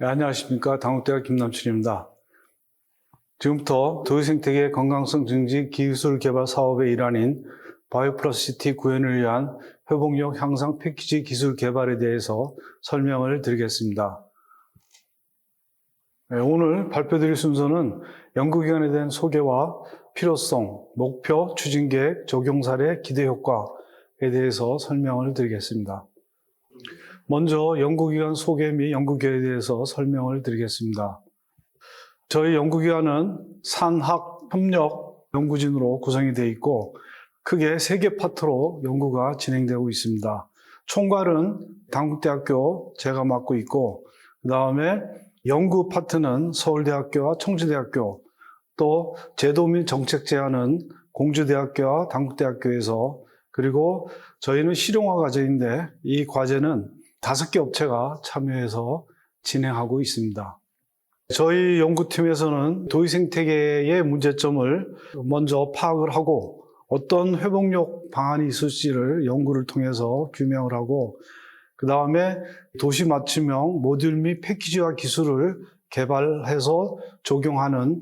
네, 안녕하십니까. 당국대학 김남춘입니다. 지금부터 도의생태계 건강성 증진 기술 개발 사업의 일환인 바이오플러시티 구현을 위한 회복력 향상 패키지 기술 개발에 대해서 설명을 드리겠습니다. 네, 오늘 발표드릴 순서는 연구기관에 대한 소개와 필요성, 목표, 추진계획, 적용 사례, 기대 효과에 대해서 설명을 드리겠습니다. 먼저 연구기관 소개 및 연구계획에 대해서 설명을 드리겠습니다. 저희 연구기관은 산학 협력 연구진으로 구성이 되어 있고 크게 세 개 파트로 연구가 진행되고 있습니다. 총괄은 당국대학교 제가 맡고 있고 그 다음에 연구 파트는 서울대학교와 청주대학교 또 제도 및 정책 제안은 공주대학교와 당국대학교에서 그리고 저희는 실용화 과제인데 이 과제는 다섯 개 업체가 참여해서 진행하고 있습니다. 저희 연구팀에서는 도의생태계의 문제점을 먼저 파악을 하고 어떤 회복력 방안이 있을지를 연구를 통해서 규명을 하고 그 다음에 도시 맞춤형 모듈 및 패키지화 기술을 개발해서 적용하는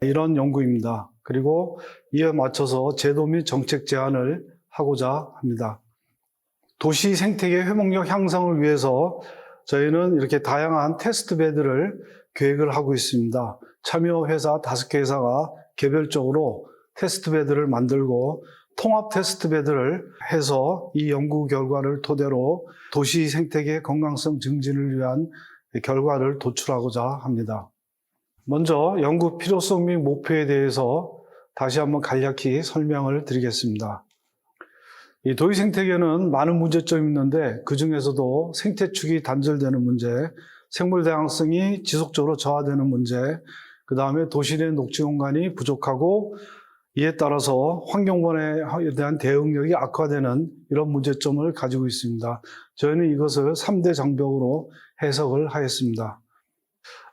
이런 연구입니다. 그리고 이에 맞춰서 제도 및 정책 제안을 하고자 합니다. 도시 생태계 회복력 향상을 위해서 저희는 이렇게 다양한 테스트 베드를 계획을 하고 있습니다. 참여 회사 다섯 개 회사가 개별적으로 테스트 베드를 만들고 통합 테스트 베드를 해서 이 연구 결과를 토대로 도시 생태계 건강성 증진을 위한 결과를 도출하고자 합니다. 먼저 연구 필요성 및 목표에 대해서 다시 한번 간략히 설명을 드리겠습니다. 이 도시 생태계는 많은 문제점이 있는데 그 중에서도 생태축이 단절되는 문제, 생물 다양성이 지속적으로 저하되는 문제, 그 다음에 도시 내 녹지 공간이 부족하고 이에 따라서 환경본에 대한 대응력이 악화되는 이런 문제점을 가지고 있습니다. 저희는 이것을 3대 장벽으로 해석을 하였습니다.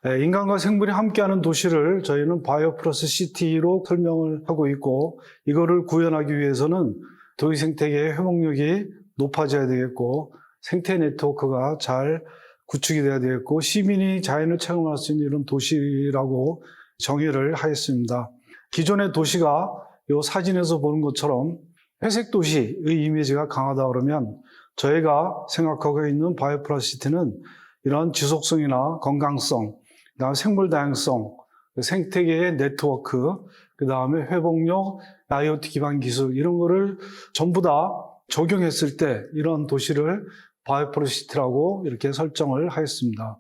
예, 인간과 생물이 함께하는 도시를 저희는 바이오 플러스 시티로 설명을 하고 있고 이거를 구현하기 위해서는 도시 생태계의 회복력이 높아져야 되겠고 생태 네트워크가 잘 구축이 돼야 되겠고 시민이 자연을 체험할 수 있는 이런 도시라고 정의를 하였습니다. 기존의 도시가 이 사진에서 보는 것처럼 회색 도시의 이미지가 강하다 그러면 저희가 생각하고 있는 바이오플라시티는 이런 지속성이나 건강성, 그다음 생물 다양성, 생태계의 네트워크, 그 다음에 회복력, IoT 기반 기술 이런 거를 전부 다 적용했을 때 이런 도시를 바이오프로시티라고 이렇게 설정을 하였습니다.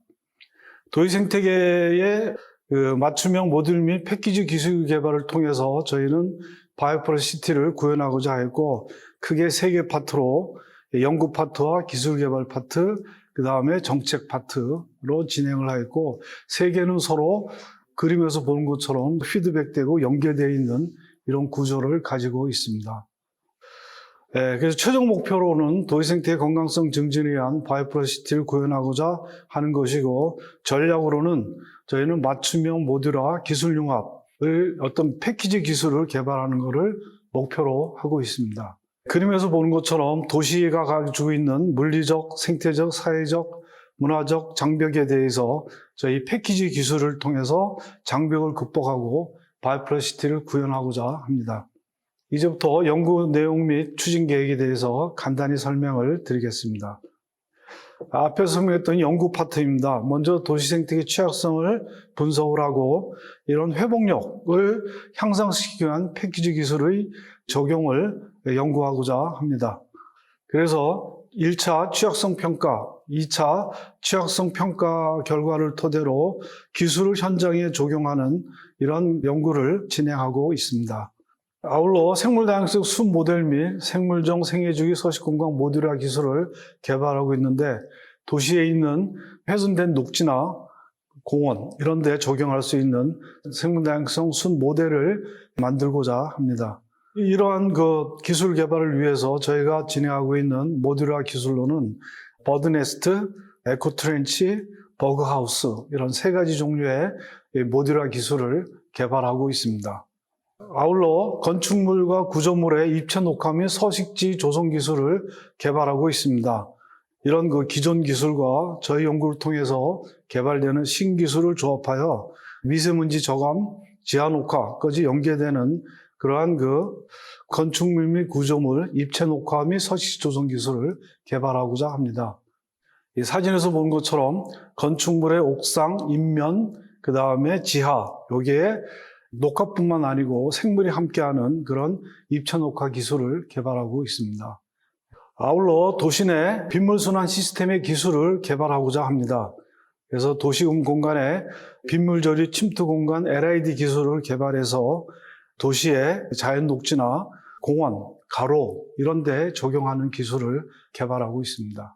도시 생태계의 그 맞춤형 모듈 및 패키지 기술 개발을 통해서 저희는 바이오프로시티를 구현하고자 했고 크게 세 개 파트로 연구 파트와 기술 개발 파트, 그 다음에 정책 파트로 진행을 하였고 세 개는 서로 그림에서 보는 것처럼 피드백되고 연계되어 있는 이런 구조를 가지고 있습니다. 예, 그래서 최종 목표로는 도시생태의 건강성 증진을 위한 바이오프로시티를 구현하고자 하는 것이고 전략으로는 저희는 맞춤형 모듈화 기술 융합을 어떤 패키지 기술을 개발하는 것을 목표로 하고 있습니다. 그림에서 보는 것처럼 도시가 가지고 있는 물리적, 생태적, 사회적, 문화적 장벽에 대해서 저희 패키지 기술을 통해서 장벽을 극복하고 바이오플러시티를 구현하고자 합니다. 이제부터 연구 내용 및 추진 계획에 대해서 간단히 설명을 드리겠습니다. 앞에서 설명했던 연구 파트입니다. 먼저 도시 생태계 취약성을 분석을 하고 이런 회복력을 향상시키기 위한 패키지 기술의 적용을 연구하고자 합니다. 그래서 1차 취약성 평가, 2차 취약성 평가 결과를 토대로 기술을 현장에 적용하는 이런 연구를 진행하고 있습니다. 아울러 생물 다양성 순 모델 및 생물종 생애주기 서식 공간 모듈화 기술을 개발하고 있는데 도시에 있는 훼손된 녹지나 공원 이런 데 적용할 수 있는 생물 다양성 순 모델을 만들고자 합니다. 이러한 그 기술 개발을 위해서 저희가 진행하고 있는 모듈화 기술로는 버드네스트, 에코트렌치, 버그하우스 이런 세 가지 종류의 모듈화 기술을 개발하고 있습니다. 아울러 건축물과 구조물의 입체 녹화 및 서식지 조성 기술을 개발하고 있습니다. 이런 그 기존 기술과 저희 연구를 통해서 개발되는 신기술을 조합하여 미세먼지 저감, 지하 녹화까지 연계되는 그러한 그 건축물 및 구조물 입체 녹화 및 서식 조성 기술을 개발하고자 합니다. 이 사진에서 본 것처럼 건축물의 옥상, 인면, 그 다음에 지하, 여기에 녹화뿐만 아니고 생물이 함께하는 그런 입체 녹화 기술을 개발하고 있습니다. 아울러 도시 내 빗물순환 시스템의 기술을 개발하고자 합니다. 그래서 도시음 공간에 빗물 조리 침투 공간 LID 기술을 개발해서 도시의 자연 녹지나 공원, 가로 이런 데 적용하는 기술을 개발하고 있습니다.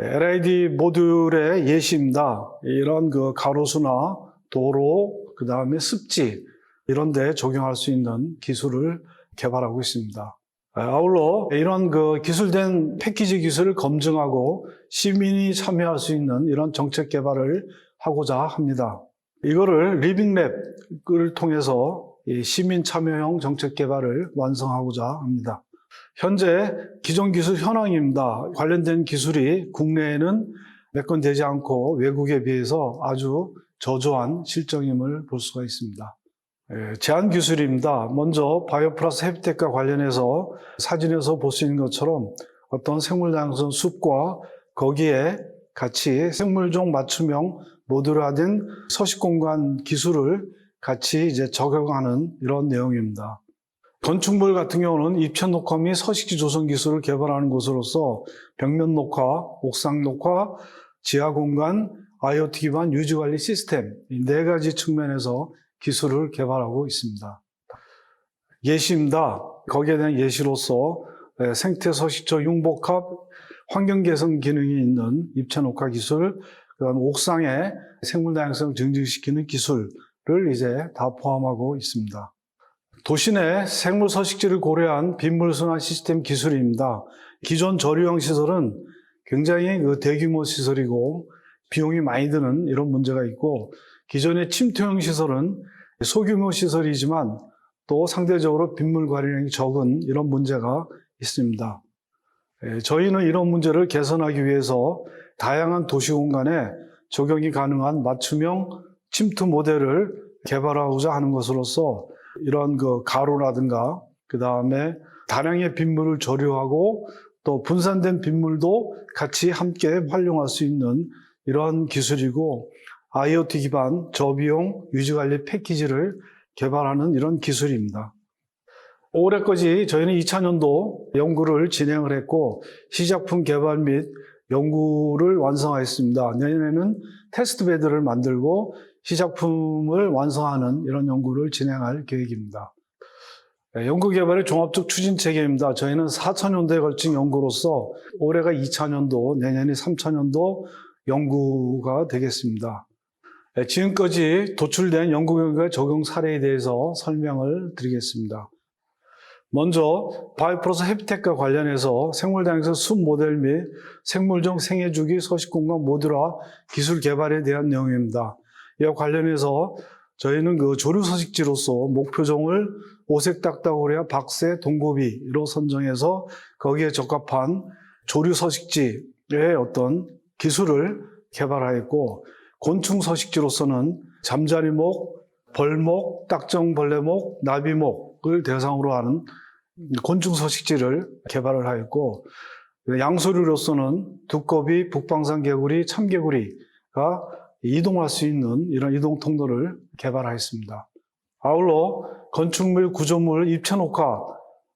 LID 모듈의 예시입니다. 이런 그 가로수나 도로, 그 다음에 습지 이런 데 적용할 수 있는 기술을 개발하고 있습니다. 아울러 이런 그 기술된 패키지 기술을 검증하고 시민이 참여할 수 있는 이런 정책 개발을 하고자 합니다. 이거를 리빙랩을 통해서 이 시민 참여형 정책 개발을 완성하고자 합니다. 현재 기존 기술 현황입니다. 관련된 기술이 국내에는 몇 건 되지 않고 외국에 비해서 아주 저조한 실정임을 볼 수가 있습니다. 예, 제한 기술입니다. 먼저 바이오 플러스 해비텍과 관련해서 사진에서 볼 수 있는 것처럼 어떤 생물 다양성 숲과 거기에 같이 생물종 맞춤형 모듈화된 서식 공간 기술을 같이 이제 적용하는 이런 내용입니다. 건축물 같은 경우는 입체 녹화 및 서식지 조성 기술을 개발하는 곳으로서 벽면 녹화, 옥상 녹화, 지하 공간, IoT 기반 유지 관리 시스템 이네 가지 측면에서 기술을 개발하고 있습니다. 예시입니다. 거기에 대한 예시로서 예, 생태 서식처 융복합 환경 개선 기능이 있는 입체 녹화 기술, 그다음 옥상에 생물 다양성 증진시키는 기술 을 이제 다 포함하고 있습니다. 도시 내 생물 서식지를 고려한 빗물 순환 시스템 기술입니다. 기존 저류형 시설은 굉장히 그 대규모 시설이고 비용이 많이 드는 이런 문제가 있고 기존의 침투형 시설은 소규모 시설이지만 또 상대적으로 빗물 관리량이 적은 이런 문제가 있습니다. 예, 저희는 이런 문제를 개선하기 위해서 다양한 도시 공간에 적용이 가능한 맞춤형 침투 모델을 개발하고자 하는 것으로서 이런 그 가로라든가 그 다음에 다량의 빗물을 조류하고 또 분산된 빗물도 같이 함께 활용할 수 있는 이러한 기술이고 IoT 기반 저비용 유지관리 패키지를 개발하는 이런 기술입니다. 올해까지 저희는 2차년도 연구를 진행을 했고 시작품 개발 및 연구를 완성하였습니다. 내년에는 테스트 베드를 만들고 시작품을 완성하는 이런 연구를 진행할 계획입니다. 네, 연구 개발의 종합적 추진 체계입니다. 저희는 4차년도에 걸친 연구로서 올해가 2차년도, 내년이 3차년도 연구가 되겠습니다. 네, 지금까지 도출된 연구 결과 적용 사례에 대해서 설명을 드리겠습니다. 먼저 바이오프로스 해피텍과 관련해서 생물 다양성 숲 모델 및 생물종 생애주기 서식공간 모듈화 기술 개발에 대한 내용입니다. 이와 관련해서 저희는 그 조류 서식지로서 목표종을 오색 딱따구리와 박새, 동고비로 선정해서 거기에 적합한 조류 서식지의 어떤 기술을 개발하였고 곤충 서식지로서는 잠자리목, 벌목, 딱정벌레목, 나비목을 대상으로 하는 곤충 서식지를 개발을 하였고 양소류로서는 두꺼비, 북방산 개구리, 참개구리가 이동할 수 있는 이런 이동 통로를 개발하였습니다. 아울러 건축물, 구조물, 입체 녹화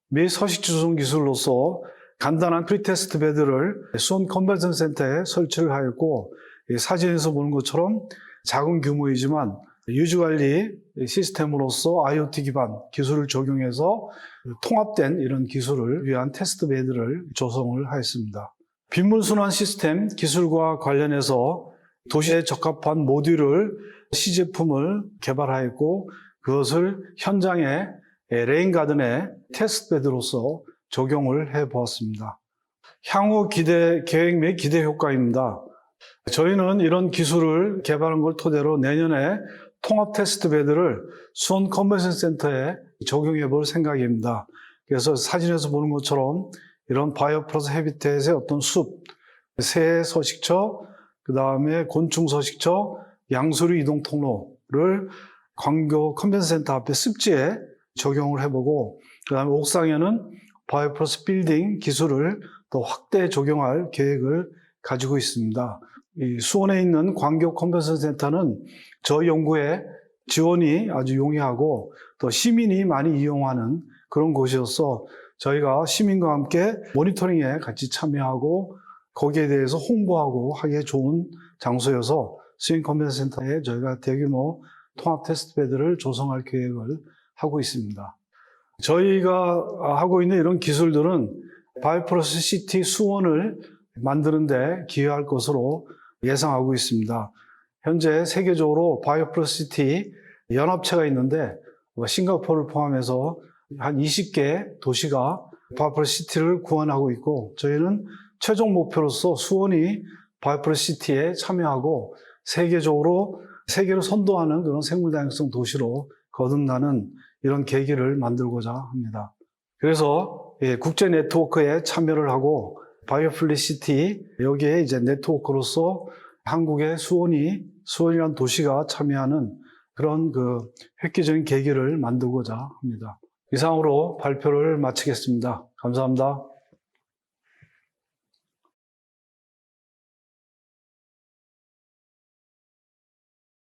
및 서식지 조성 기술로서 간단한 프리테스트 베드를 수원 컨벤션 센터에 설치를 하였고 사진에서 보는 것처럼 작은 규모이지만 유지관리 시스템으로서 IoT 기반 기술을 적용해서 통합된 이런 기술을 위한 테스트 베드를 조성을 하였습니다. 빗물순환 시스템 기술과 관련해서 도시에 적합한 모듈을 시제품을 개발하였고 그것을 현장에 레인가든의 테스트 베드로서 적용을 해 보았습니다. 향후 기대 계획 및 기대 효과입니다. 저희는 이런 기술을 개발한 걸 토대로 내년에 통합 테스트 베드를 수원 컨벤션 센터에 적용해 볼 생각입니다. 그래서 사진에서 보는 것처럼 이런 바이오 플러스 헤비텟의 어떤 숲, 새 서식처, 그 다음에 곤충 서식처, 양수류 이동 통로를 광교 컨벤션 센터 앞에 습지에 적용을 해보고, 그 다음에 옥상에는 바이오플러스 빌딩 기술을 더 확대 적용할 계획을 가지고 있습니다. 이 수원에 있는 광교 컨벤션 센터는 저희 연구에 지원이 아주 용이하고 또 시민이 많이 이용하는 그런 곳이어서 저희가 시민과 함께 모니터링에 같이 참여하고 거기에 대해서 홍보하고 하기에 좋은 장소여서 스윙 컨벤션 센터에 저희가 대규모 통합 테스트 베드를 조성할 계획을 하고 있습니다. 저희가 하고 있는 이런 기술들은 바이오플러스 시티 수원을 만드는데 기여할 것으로 예상하고 있습니다. 현재 세계적으로 바이오플러스 시티 연합체가 있는데 뭐 싱가포르를 포함해서 한 20개 도시가 바이오플러스 시티를 구원하고 있고 저희는 최종 목표로서 수원이 바이오플러스 시티에 참여하고 세계적으로 세계를 선도하는 그런 생물 다양성 도시로 거듭나는 이런 계기를 만들고자 합니다. 그래서 예, 국제 네트워크에 참여를 하고 바이오플리시티 여기에 이제 네트워크로서 한국의 수원이 수원이라는 도시가 참여하는 그런 그 획기적인 계기를 만들고자 합니다. 이상으로 발표를 마치겠습니다. 감사합니다.